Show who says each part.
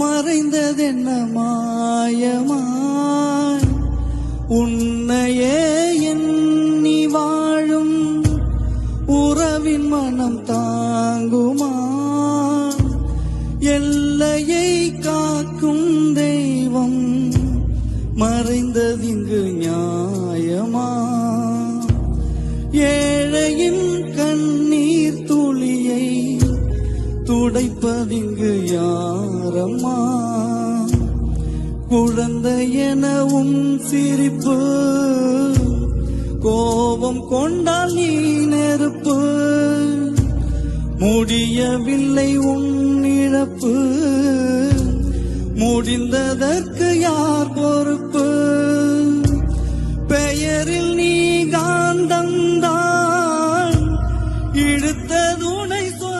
Speaker 1: மறைந்ததென்ன மாயமாய் உன்னையே எண்ணி வாழும் உறவின் மனம் தாங்குமா எல்லையை காக்கும் தெய்வம் மறைந்ததிங்கு நியாயமா? ஏழையின் கண் உடைப்பதிங்கு யாரம்மா? குழந்தை எனவும் சிரிப்பு கோபம் கொண்டால் நீ நெருப்பு. முடியவில்லை உன் இழப்பு முடிந்ததற்கு யார் பொறுப்பு? பெயரில் நீ காந்தம்